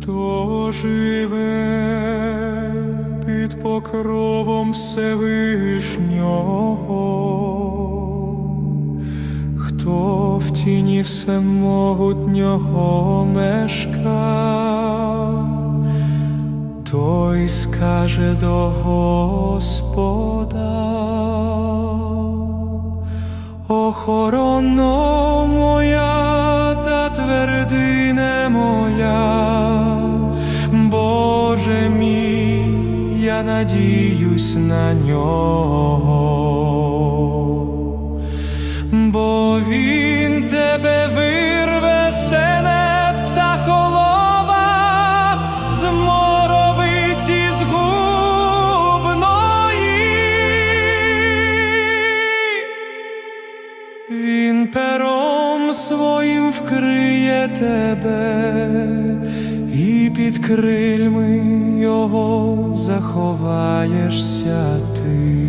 Хто живе під покровом Всевишнього, хто в тіні всемогутнього мешка, той скаже до Господа, охорона я надіюсь на нього, бо він тебе вирве з тенет птахолова, з моровиці згубної. Він пером своїм вкриє тебе, і під крильми ховаєшся ти.